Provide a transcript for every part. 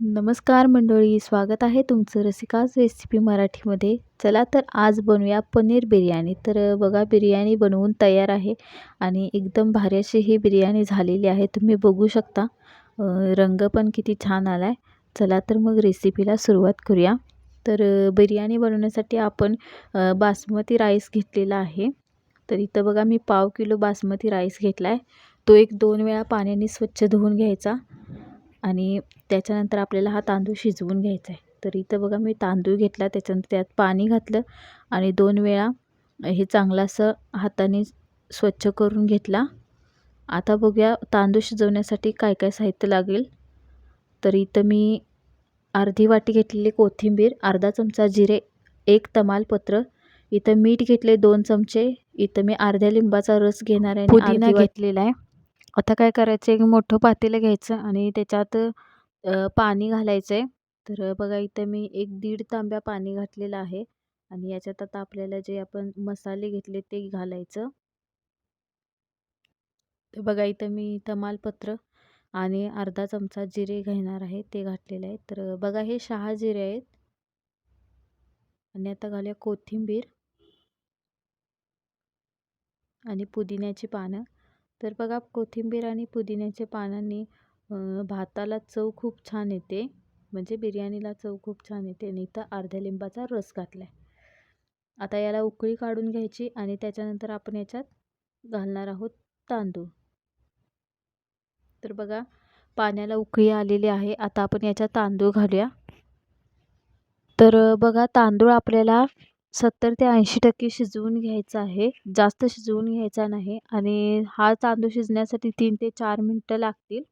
नमस्कार मंडळी स्वागत आहे तुमचं रसिकाज रेसिपी मराठीमध्ये. चला तर आज बनवूया पनीर बिर्याणी. तर बघा बिर्याणी बनवून तयार आहे आणि एकदम भारी अशी ही बिर्याणी झालेली आहे. तुम्ही बघू शकता. रंग पण किती छान आला आहे चला तर मग रेसिपीला सुरुवात करूया. तर बिर्याणी बनवण्यासाठी आपण बासमती राईस घेतलेला आहे. तर इथं बघा मी पाव किलो बासमती राईस घेतला आहे तो एक दोन वेळा पाण्याने स्वच्छ धुवून घ्यायचा. आणि त्याच्यानंतर आपल्याला हा तांदूळ शिजवून घ्यायचा आहे. तर इथं बघा मी तांदूळ घेतला त्याच्यानंतर त्यात पाणी घातलं आणि दोन वेळा हे चांगलं असं हाताने स्वच्छ करून घेतला. आता बघूया तांदूळ शिजवण्यासाठी काय काय साहित्य लागेल. तर इथं मी अर्धी वाटी घेतलेली कोथिंबीर अर्धा चमचा जिरे एक तमालपत्र इथं मीठ घेतले दोन चमचे इथं मी अर्ध्या लिंबाचा रस घेणार आहे पुदिना घेतलेला आहे. आता काय करायचं एक मोठं पातेलं घ्यायचं आणि त्याच्यात पाणी घालायचं आहे तर बघा इथं मी एक दीड तांब्या पाणी घातलेलं आहे आणि याच्यात आता आपल्याला जे आपण मसाले घेतले ते घालायचं. तर बघा इथं मी तमालपत्र आणि अर्धा चमचा जिरे घेणार आहे ते घातलेले आहे. तर बघा हे शहा जिरे आहेत. आणि आता घालूया कोथिंबीर आणि पुदिन्याची पानं. तर बघा कोथिंबीर आणि पुदिन्याच्या पानांनी भाताला चव खूप छान येते. म्हणजे बिर्याणीला चव खूप छान येते. आणि इथं अर्ध्या लिंबाचा रस घातला आहे आता याला उकळी काढून घ्यायची आणि त्याच्यानंतर आपण याच्यात घालणार आहोत तांदूळ. तर बघा पाण्याला उकळी आलेली आहे. आता आपण याच्यात तांदूळ घालूया. तर बघा तांदूळ आपल्याला सत्तर ते ऐंशी टक्के शिजवून घ्यायचा आहे. जास्त शिजवून घ्यायचा नाही आणि हा तांदूळ शिजण्यासाठी तीन ते चार मिनटं लागतील.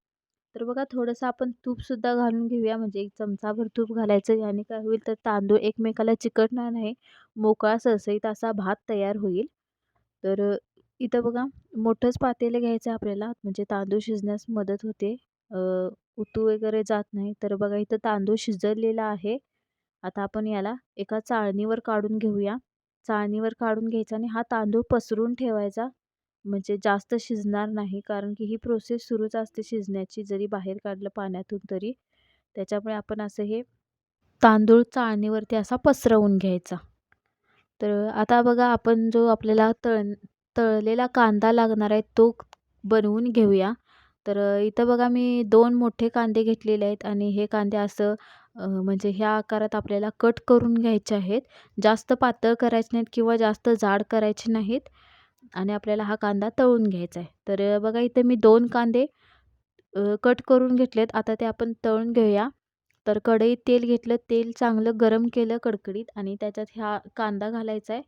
तर बघा थोडंसं आपण तूपसुद्धा घालून घेऊया. म्हणजे एक चमचाभर तूप घालायचं याने काय होईल तर तांदूळ एकमेकाला चिकटणार नाही. मोकळा सळसळीत असा भात तयार होईल. तर इथं बघा मोठंच पातेलं घ्यायचं आपल्याला. म्हणजे तांदूळ शिजण्यास मदत होते. उतू वगैरे जात नाही. तर बघा इथं तांदूळ शिजलेला आहे. आता आपण याला एका चाळणीवर काढून घेऊया. चाळणीवर काढून घ्यायचा आणि हा तांदूळ पसरून ठेवायचा. म्हणजे जास्त शिजणार नाही कारण की ही प्रोसेस सुरूच असते शिजण्याची जरी बाहेर काढलं पाण्यातून तरी. त्याच्यामुळे आपण असं हे तांदूळ चाळणीवरती असा पसरवून घ्यायचा. तर आता बघा आपण जो आपल्याला तळ तळलेला कांदा लागणार आहे तो बनवून घेऊया. तर इथं बघा मी दोन मोठे कांदे घेतलेले आहेत आणि हे कांदे असं म्हणजे ह्या आकारात आपल्याला कट करून घ्यायचे आहेत. जास्त पातळ करायचे नाहीत किंवा जास्त जाड करायचे नाहीत. आणि आपल्याला हा कांदा तळून घ्यायचा आहे. तर बघा इथे मी दोन कांदे कट करून घेतलेत. आता ते आपण तळून घेऊया. तर कढईत तेल घेतलं. तेल चांगलं गरम केलं कडकडीत आणि त्याच्यात ह्या कांदा घालायचा आहे.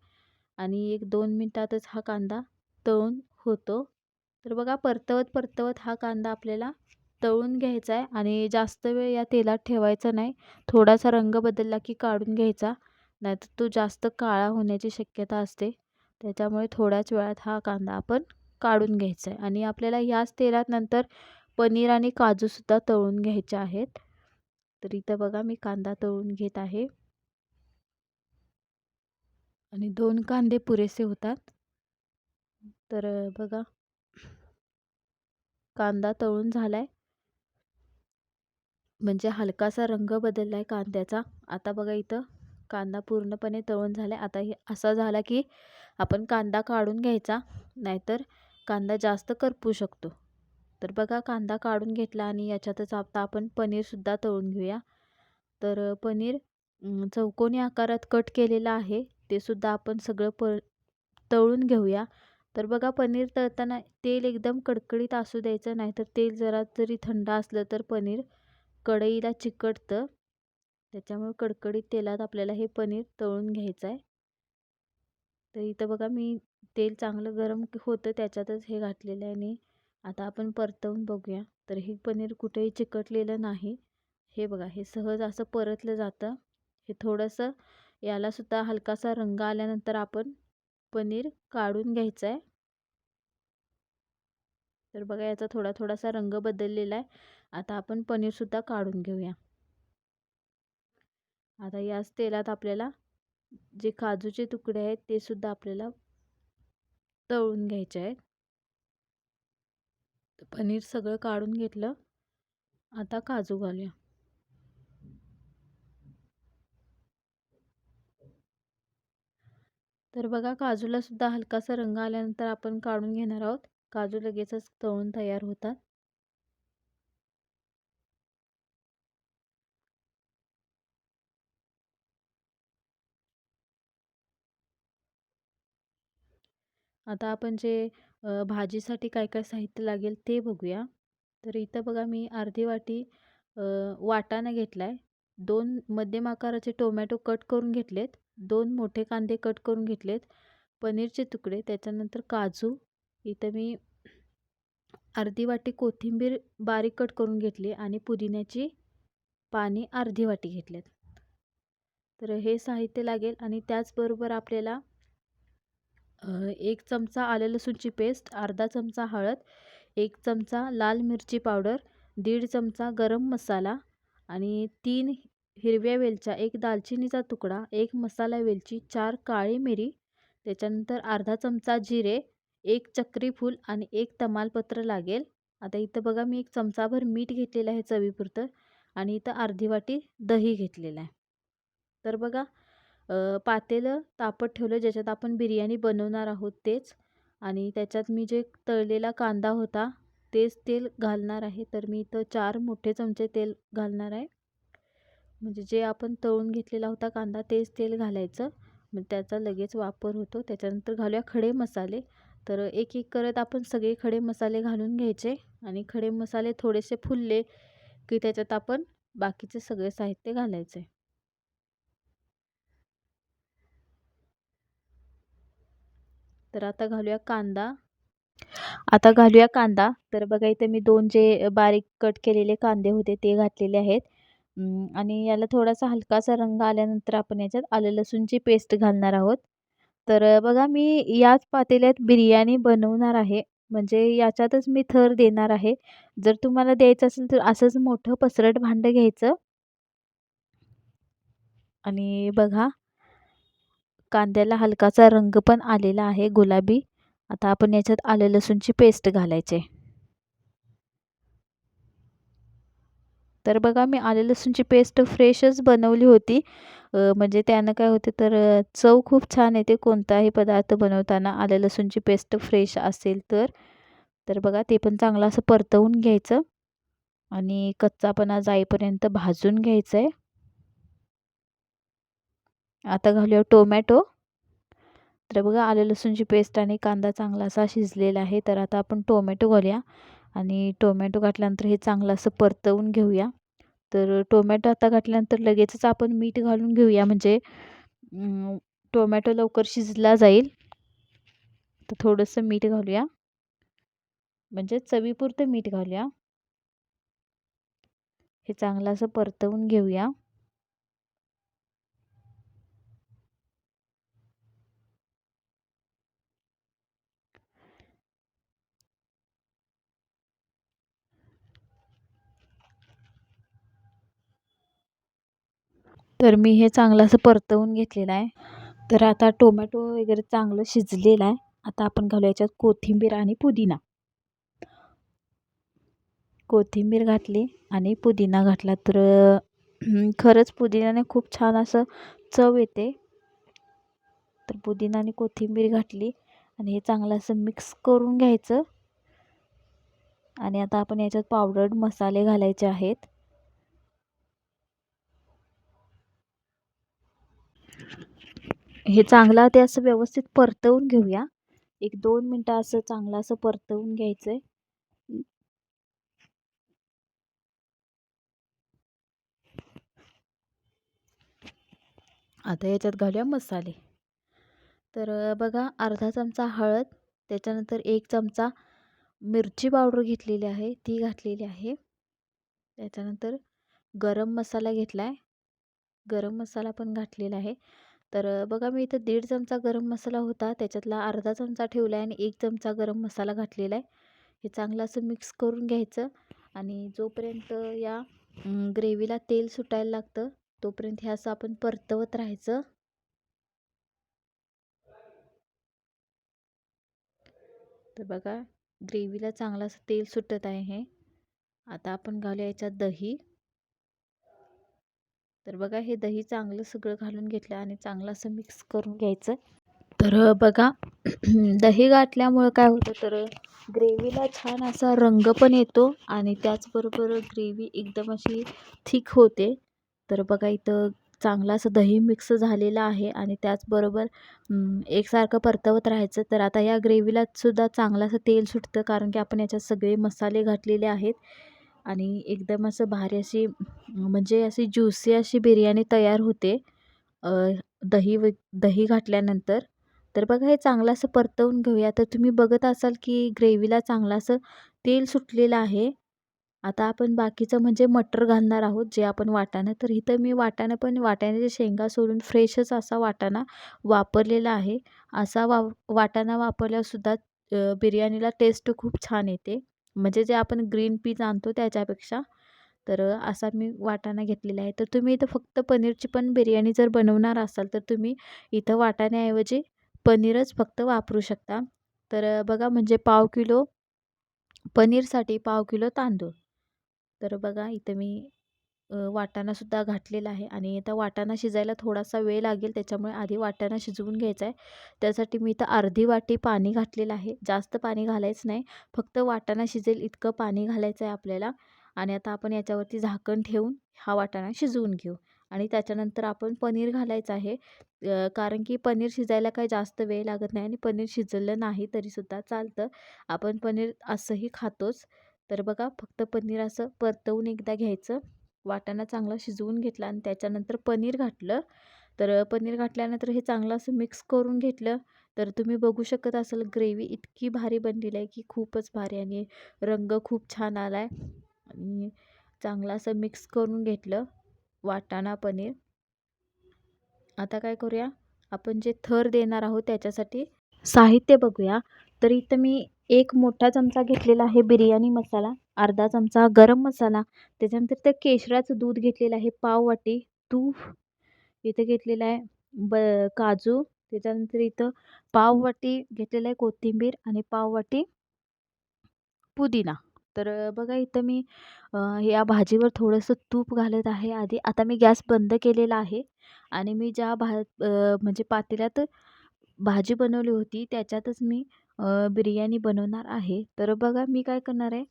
आणि एक दोन मिनटातच हा कांदा तळून होतो. तर बघा परतवत परतवत हा कांदा आपल्याला तळून घ्यायचा आहे आणि जास्त वेळ या तेलात ठेवायचा नाही. थोडासा रंग बदलला की काढून घ्यायचा. नाहीतर तो जास्त काळा होण्याची शक्यता असते. त्याच्यामुळे थोड्याच वेळात हा कांदा आपण काढून घ्यायचा आहे. आणि आपल्याला ह्याच तेलात नंतर पनीर आणि काजूसुद्धा तळून घ्यायचे आहेत. तर इथं बघा मी कांदा तळून घेत आहे. आणि दोन कांदे पुरेसे होतात. तर बघा. कांदा तळून झाला आहे म्हणजे हलकासा रंग बदलला आहे कांद्याचा. आता बघा इथं कांदा पूर्णपणे तळून झाला आहे आता हे असा झाला की आपण कांदा काढून घ्यायचा नाहीतर कांदा जास्त करपू शकतो. तर बघा कांदा काढून घेतला आणि याच्यातच आता आपण पनीरसुद्धा तळून घेऊया. तर पनीर चौकोनी आकारात कट केलेलं आहे. ते सुद्धा आपण सगळं प तळून घेऊया. तर बघा पनीर तळताना तेल एकदम कडकडीत असू द्यायचं नाहीतर तेल जरा जरी थंड असलं तर पनीर कढईला चिकटतं. त्याच्यामुळे कडकडीत तेलात आपल्याला हे पनीर तळून घ्यायचं आहे. तर इथं बघा मी तेल चांगलं गरम होतं त्याच्यातच हे घातलेलं आहे आणि आता आपण परतवून बघूया. तर हे पनीर कुठेही चिकटलेलं नाही. हे बघा हे सहज असं परतलं जातं. हे थोडंसं यालासुद्धा हलकासा रंग आल्यानंतर आपण पनीर काढून घ्यायचं आहे. तर बघा याचा थोडा थोडासा रंग बदललेला आहे. आता आपण पनीरसुद्धा काढून घेऊया. आता याच तेलात आपल्याला जे काजूचे तुकडे आहेत ते सुद्धा आपल्याला तळून घ्यायचे आहेत. पनीर सगळं काढून घेतलं. आता काजू घालूया. तर बघा काजूला सुद्धा हलकासा रंग आल्यानंतर आपण काढून घेणार आहोत. काजू लगेचच तळून तयार होतात. आता आपण जे भाजीसाठी काय काय साहित्य लागेल ते बघूया. तर इथं बघा मी अर्धी वाटी वाटाणा घेतला आहे दोन मध्यम आकाराचे टोमॅटो कट करून घेतलेत. दोन मोठे कांदे कट करून घेतलेत. पनीरचे तुकडे त्याच्यानंतर काजू. इथं मी अर्धी वाटी कोथिंबीर बारीक कट करून घेतली आणि पुदिन्याची पाणी अर्धी वाटी घेतलेत. तर हे साहित्य लागेल आणि त्याचबरोबर आपल्याला एक चमचा आलं लसूणची पेस्ट अर्धा चमचा हळद एक चमचा लाल मिरची पावडर दीड चमचा गरम मसाला आणि तीन हिरव्या वेलच्या एक दालचिनीचा तुकडा एक मसाला वेलची चार काळी मिरी त्याच्यानंतर अर्धा चमचा जिरे एक चक्री फूल आणि एक तमालपत्र लागेल. आता इथं बघा मी एक चमचाभर मीठ घेतलेलं आहे चवीपुरतं आणि इथं अर्धी वाटी दही घेतलेलं आहे. तर बघा पातेलं तापत ठेवलं ज्याच्यात आपण बिर्याणी बनवणार आहोत तेच. आणि त्याच्यात मी जे तळलेला कांदा होता तेच तेल घालणार आहे. तर मी इथं चार मोठे चमचे तेल घालणार आहे. म्हणजे जे आपण तळून घेतलेला होता कांदा तेच तेल घालायचं. मग त्याचा लगेच वापर होतो. त्याच्यानंतर घालूया खडे मसाले. तर एक एक करत आपण सगळे खडे मसाले घालून घ्यायचे. आणि खडे मसाले थोडेसे फुलले की त्याच्यात आपण बाकीचे सगळे साहित्य घालायचे. तर आता घालूया कांदा. आता घालूया कांदा. तर बघा इथे मी दोन जे बारीक कट केलेले कांदे होते ते घातलेले आहेत. आणि याला थोडासा हलकासा रंग आल्यानंतर आपण याच्यात आलं लसूणची पेस्ट घालणार आहोत. तर बघा मी याच पातेल्यात बिर्याणी बनवणार आहे. म्हणजे याच्यातच मी थर देणार आहे. जर तुम्हाला द्यायचं असेल तर असंच मोठं पसरट भांडं घ्यायचं. आणि बघा कांद्याला हलकासा रंग पण आलेला आहे गुलाबी. आता आपण याच्यात आलं लसूणची पेस्ट घालायचे. तर बघा मी आले लसूणची पेस्ट फ्रेशच बनवली होती. म्हणजे त्यानं काय होते तर चव खूप छान येते. कोणताही पदार्थ बनवताना आलं लसूणची पेस्ट फ्रेश असेल तर. तर बघा ते पण चांगलं असं परतवून घ्यायचं. आणि कच्चापणा जाईपर्यंत भाजून घ्यायचं आहे आता घालूया टोमॅटो. तर बघा आलं लसूणची पेस्ट आणि कांदा चांगला असा शिजलेला आहे. तर आता आपण टोमॅटो घालूया आणि टोमॅटो घातल्यानंतर हे चांगलं असं परतवून घेऊया. तर टोमॅटो आता घातल्यानंतर लगेचच आपण मीठ घालून घेऊया. म्हणजे टोमॅटो लवकर शिजला जाईल. तर थोडंसं मीठ घालूया. म्हणजे चवीपुरतं मीठ घालूया. हे चांगलं असं परतवून घेऊया. तर मी हे चांगलं असं परतवून घेतलेलं आहे. तर आता टोमॅटो वगैरे चांगलं शिजलेलं आहे. आता आपण घालू याच्यात कोथिंबीर आणि पुदिना. कोथिंबीर घातली आणि पुदिना घातला तर खरंच पुदिन्याने खूप छान असं चव येते. तर पुदिना आणि कोथिंबीर घातली आणि हे चांगलं असं मिक्स करून घ्यायचं. आणि आता आपण याच्यात पावडर्ड मसाले घालायचे आहेत. हे चांगलं ते असं व्यवस्थित परतवून घेऊया. एक दोन मिनटं असं चांगलं असं परतवून घ्यायचं आहे आता याच्यात घालूया मसाले. तर बघा अर्धा चमचा हळद त्याच्यानंतर एक चमचा मिरची पावडर घेतलेली आहे ती घातलेली आहे. त्याच्यानंतर गरम मसाला घेतला आहे गरम मसाला पण घातलेला आहे. तर बघा मी इथं दीड चमचा गरम मसाला होता त्याच्यातला अर्धा चमचा ठेवला आहे आणि एक चमचा गरम मसाला घातलेला आहे. हे चांगलं असं मिक्स करून घ्यायचं आणि जोपर्यंत या ग्रेव्हीला तेल सुटायला लागतं तोपर्यंत हे असं आपण परतवत राहायचं. तर बघा ग्रेव्हीला चांगलं असं तेल सुटत आहे हे. आता आपण घालूया याच्यात दही. तर बघा हे दही चांगलं सगळं घालून घेतलं आणि चांगलं असं मिक्स करून घ्यायचं. तर बघा दही घातल्यामुळं काय होतं तर ग्रेव्हीला छान असा रंग पण येतो आणि त्याचबरोबर ग्रेव्ही एकदम अशी थिक होते. तर बघा इथं चांगला असं दही मिक्स झालेलं आहे आणि त्याचबरोबर एकसारखं परतवत राहायचं. तर आता या ग्रेव्हीलासुद्धा चांगलं असं तेल सुटतं कारण की आपण याच्यात सगळे मसाले घातलेले आहेत आणि एकदम असं भारी अशी म्हणजे अशी ज्युसी अशी बिर्याणी तयार होते. दही व दही घातल्यानंतर. तर बघा हे चांगलं असं परतवून घेऊया. तर तुम्ही बघत असाल की ग्रेव्हीला चांगलं असं तेल सुटलेलं आहे. आता आपण बाकीचं म्हणजे मटर घालणार आहोत जे आपण वाटाणं. तर इथं मी वाटाणं पण वाटाण्याच्या शेंगा सोडून फ्रेशच असा वाटाणा वापरलेला आहे. असा वा वाटाणा वापरल्यासुद्धा बिर्याणीला टेस्ट खूप छान येते. म्हणजे जे आपण ग्रीन पीज आणतो त्याच्यापेक्षा. तर असा मी वाटाणा घेतलेला आहे. तर तुम्ही इथं फक्त पनीरची पण बिर्याणी जर बनवणार असाल तर तुम्ही इथं वाटाण्याऐवजी पनीरच फक्त वापरू शकता. तर बघा म्हणजे पाव किलो पनीरसाठी पाव किलो तांदूळ. तर बघा इथं मी वाटाणासुद्धा घातलेला आहे आणि इथं वाटाणा शिजायला थोडासा वेळ लागेल त्याच्यामुळे आधी वाटाणा शिजवून घ्यायचा आहे. त्यासाठी मी इथं अर्धी वाटी पाणी घातलेलं आहे. जास्त पाणी घालायचं नाही. फक्त वाटाणा शिजेल इतकं पाणी घालायचं आहे आपल्याला. आणि आता आपण याच्यावरती झाकण ठेवून हा वाटाणा शिजवून घेऊ. आणि त्याच्यानंतर आपण पनीर घालायचं आहे. कारण की पनीर शिजायला काही जास्त वेळ लागत नाही आणि पनीर शिजलं नाही तरीसुद्धा चालतं. आपण पनीर असंही खातोच. तर बघा फक्त पनीर असं परतवून एकदा घ्यायचं. वाटाणा चांगला शिजवून घेतला आणि त्याच्यानंतर पनीर घातलं. तर पनीर घातल्यानंतर हे चांगलं असं मिक्स करून घेतलं. तर तुम्ही बघू शकत असाल ग्रेव्ही इतकी भारी बनलेली आहे की खूपच भारी आणि रंग खूप छान आला आहे आणि चांगलं असं मिक्स करून घेतलं वाटाणा पनीर. आता काय करूया? आपण जे थर देणार आहोत त्याच्यासाठी साहित्य बघूया. तर इथं मी एक मोठा चमचा घेतलेला आहे बिर्याणी मसाला अर्धा चमचा गरम मसाला त्याच्यानंतर त्या केशराचं दूध घेतलेलं आहे पाव वाटी तूप. इथं घेतलेलं आहे ब काजू. त्याच्यानंतर इथं पाव वाटी घेतलेलं आहे कोथिंबीर आणि पाव वाटी पुदिना. तर बघा इथं मी या भाजीवर थोडंसं तूप घालत आहे. आधी आता मी गॅस बंद केलेला आहे आणि मी ज्या भा म्हणजे पातेल्यात भाजी बनवली होती त्याच्यातच मी बिर्याणी बनवणार आहे. तर बघा मी काय करणार आहे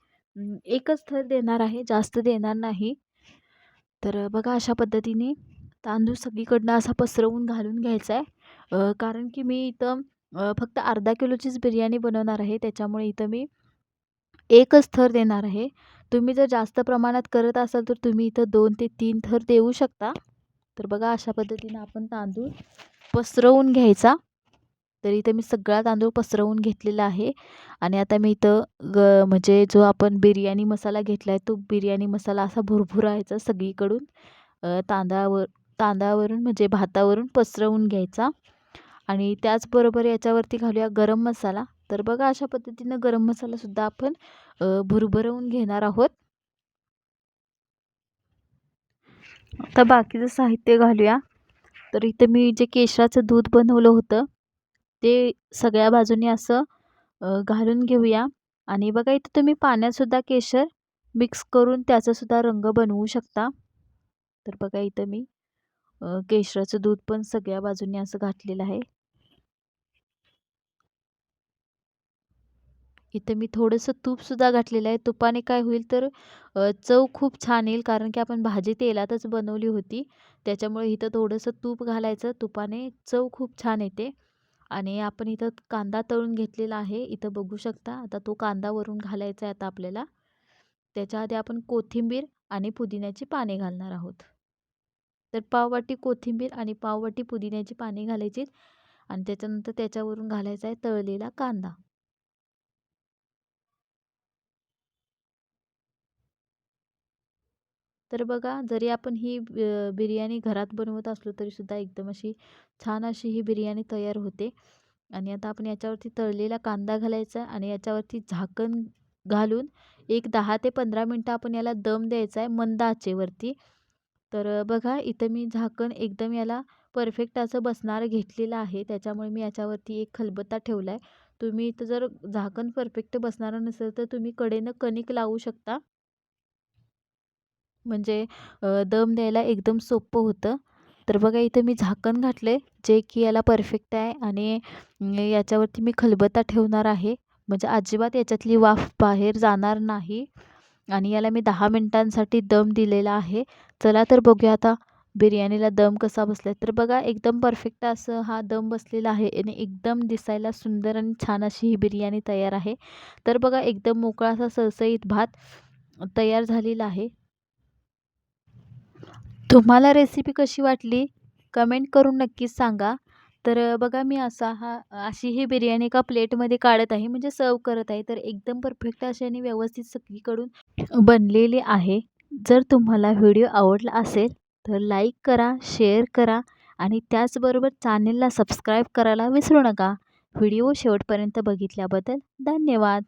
एकच थर देणार आहे जास्त देणार नाही. तर बघा अशा पद्धतीने तांदूळ सगळीकडनं असा पसरवून घालून घ्यायचा आहे. कारण की मी इथं फक्त अर्धा किलोचीच बिर्याणी बनवणार आहे. त्याच्यामुळे इथं मी एकच थर देणार आहे. तुम्ही जर जास्त प्रमाणात करत असाल तर तुम्ही इथं दोन ते तीन थर देऊ शकता. तर बघा अशा पद्धतीनं आपण तांदूळ पसरवून घ्यायचा. तर इथं मी सगळा तांदूळ पसरवून घेतलेला आहे. आणि आता मी इथं ग म्हणजे जो आपण बिर्याणी मसाला घेतला आहे तो बिर्याणी मसाला असा भुरभुरायचा सगळीकडून. तांदळावर तांदळावरून म्हणजे भातावरून पसरवून घ्यायचा. आणि त्याचबरोबर याच्यावरती घालूया गरम मसाला. तर बघा अशा पद्धतीनं गरम मसालासुद्धा आपण भुरभरवून घेणार आहोत. आता बाकीचं साहित्य घालूया. तर इथं मी जे केशराचं दूध बनवलं होतं ते सगळ्या बाजूनी असं घालून घेऊया. आणि बघा इथं तुम्ही पाण्यातसुद्धा केशर मिक्स करून त्याचासुद्धा रंग बनवू शकता. तर बघा इथं मी केशराचं दूध पण सगळ्या बाजूनी असं घातलेलं आहे. इथं मी थोडंसं तूपसुद्धा घातलेलं आहे. तुपाने काय होईल तर चव खूप छान येईल कारण की आपण भाजी तेलातच बनवली होती. त्याच्यामुळे इथं थोडंसं तूप घालायचं. तुपाने चव खूप छान येते. आणि आपण इथं कांदा तळून घेतलेला आहे. इथं बघू शकता. आता तो कांदा वरून घालायचा आहे आता आपल्याला. त्याच्या आधी आपण कोथिंबीर आणि पुदिन्याची पाने घालणार आहोत. तर पाववाटी कोथिंबीर आणि पाववाटी पुदिन्याची पाने घालायची आणि त्याच्यानंतर त्याच्यावरून घालायचा आहे तळलेला कांदा. तर बघा जरी आपण ही बिर्याणी घरात बनवत असलो तरीसुद्धा एकदम अशी छान अशी ही बिर्याणी तयार होते. आणि आता आपण याच्यावरती तळलेला कांदा घालायचा आणि याच्यावरती झाकण घालून एक दहा ते पंधरा मिनटं आपण याला दम द्यायचा आहे मंद आचेवरती. तर बघा इथं मी झाकण एकदम याला परफेक्ट असं बसणारं घेतलेलं आहे. त्याच्यामुळे मी याच्यावरती एक खलबत्ता ठेवला आहे तुम्ही इथं जर झाकण परफेक्ट बसणारं नसेल तर तुम्ही कडेनं कणिक लावू शकता. म्हणजे दम द्यायला एकदम सोपं होतं. तर बघा इथं मी झाकण घातले जे की याला परफेक्ट आहे आणि याच्यावरती मी खलबत्ता ठेवणार आहे. म्हणजे अजिबात याच्यातली वाफ बाहेर जाणार नाही. आणि याला मी दहा मिनटांसाठी दम दिलेला आहे. चला तर बघूया आता बिर्याणीला दम कसा बसला तर बघा एकदम परफेक्ट असं हा दम बसलेला आहे आणि एकदम दिसायला सुंदर आणि छान अशी ही बिर्याणी तयार आहे. तर बघा एकदम मोकळा असा सळसळीत भात तयार झालेला आहे. तुम्हाला रेसिपी कशी वाटली? कमेंट करून नक्कीच सांगा. तर बघा मी असा हा अशी ही बिर्याणी एका प्लेटमध्ये काढत आहे. म्हणजे सर्व करत आहे. तर एकदम परफेक्ट अशी आणि व्यवस्थित सगळीकडून बनलेली आहे. जर तुम्हाला व्हिडिओ आवडला असेल तर लाईक करा शेअर करा आणि त्याचबरोबर चॅनेलला सबस्क्राईब करायला विसरू नका. व्हिडिओ शेवटपर्यंत बघितल्याबद्दल धन्यवाद.